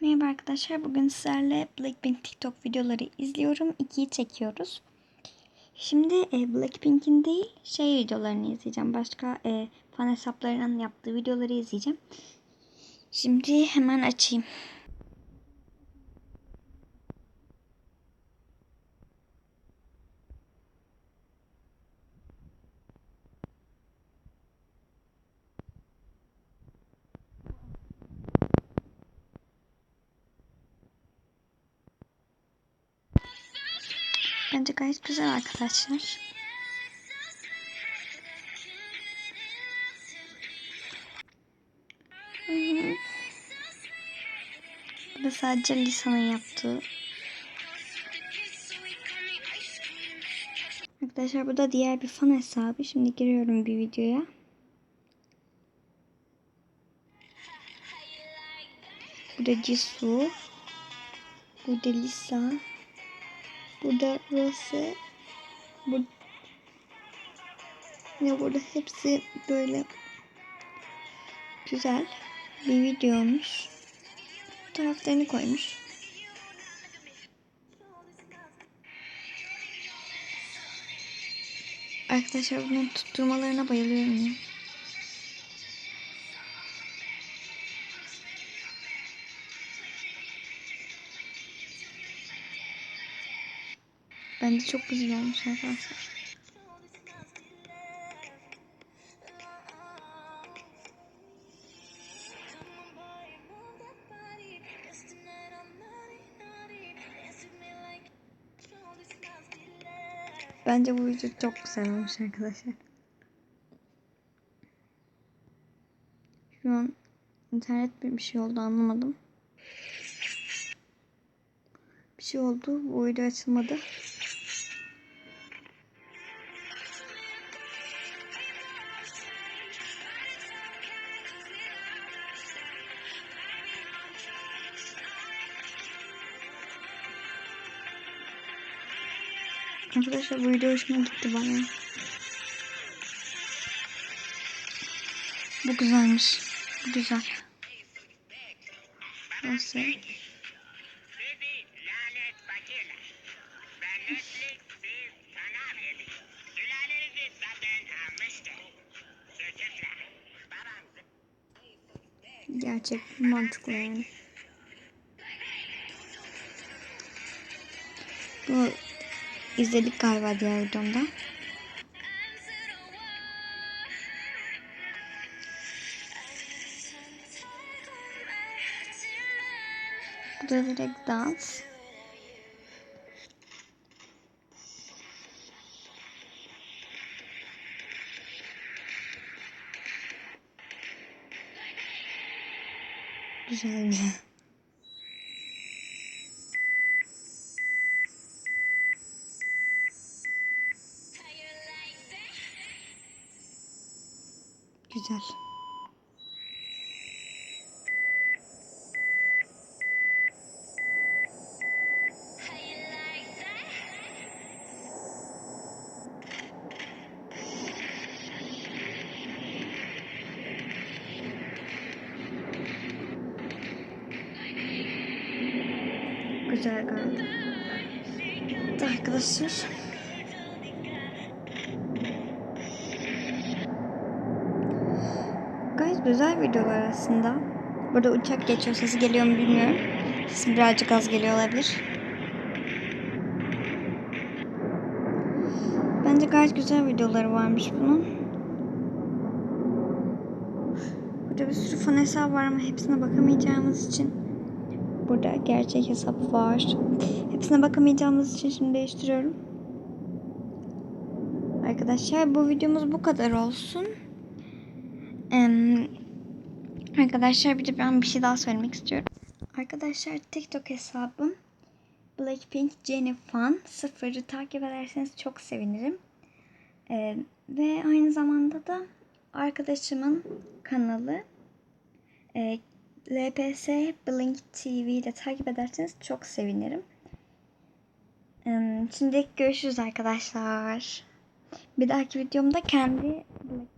Merhaba arkadaşlar. Bugün sizlerle Blackpink TikTok videoları izliyorum. İkiyi çekiyoruz. Şimdi e, Blackpink'in değil şey videolarını izleyeceğim. Başka e, fan hesaplarının yaptığı videoları izleyeceğim. Şimdi hemen açayım. Bence gayet güzel arkadaşlar. Bu da sadece Lisa'nın yaptığı. Arkadaşlar bu da diğer bir fan hesabı. Şimdi giriyorum bir videoya. Burada Jisoo. Burada Lisa. Burada Rose. Bu ya burada hepsi böyle güzel bir video olmuş. Fotoğraflarını koymuş. Arkadaşlar bunun tutturmalarına bayılıyorum ya. Bence çok güzel olmuş arkadaşlar. Bence bu video çok güzel olmuş arkadaşlar. Şu an internet bir şey oldu anlamadım. Bir şey oldu. Bu video açılmadı. Arkadaşlar bu video hoşuma gitti bana. Bu güzelmiş. Bu güzel. Nasıl? Gerçek mantıklı yani. Bu izledik galiba diğer videomda. Bu da direkt dans. Güzeldi. Güzel. Güzel galiba. Evet arkadaşlar. Güzel videolar aslında. Burada uçak geçiyor. Sesi geliyor mu bilmiyorum. Sesi birazcık az geliyor olabilir. Bence gayet güzel videoları varmış bunun. Burada bir sürü fan hesabı var ama hepsine bakamayacağımız için burada gerçek hesap var. Hepsine bakamayacağımız için şimdi değiştiriyorum. Arkadaşlar bu videomuz bu kadar olsun. Arkadaşlar bir de ben bir şey daha söylemek istiyorum. Arkadaşlar TikTok hesabım Blackpink Jennie Fan sıfırı takip ederseniz çok sevinirim. Ee, ve aynı zamanda da arkadaşımın kanalı e, LPS Blink TV'yi de takip ederseniz çok sevinirim. Em, Şimdi görüşürüz arkadaşlar. Bir dahaki videomda kendi Black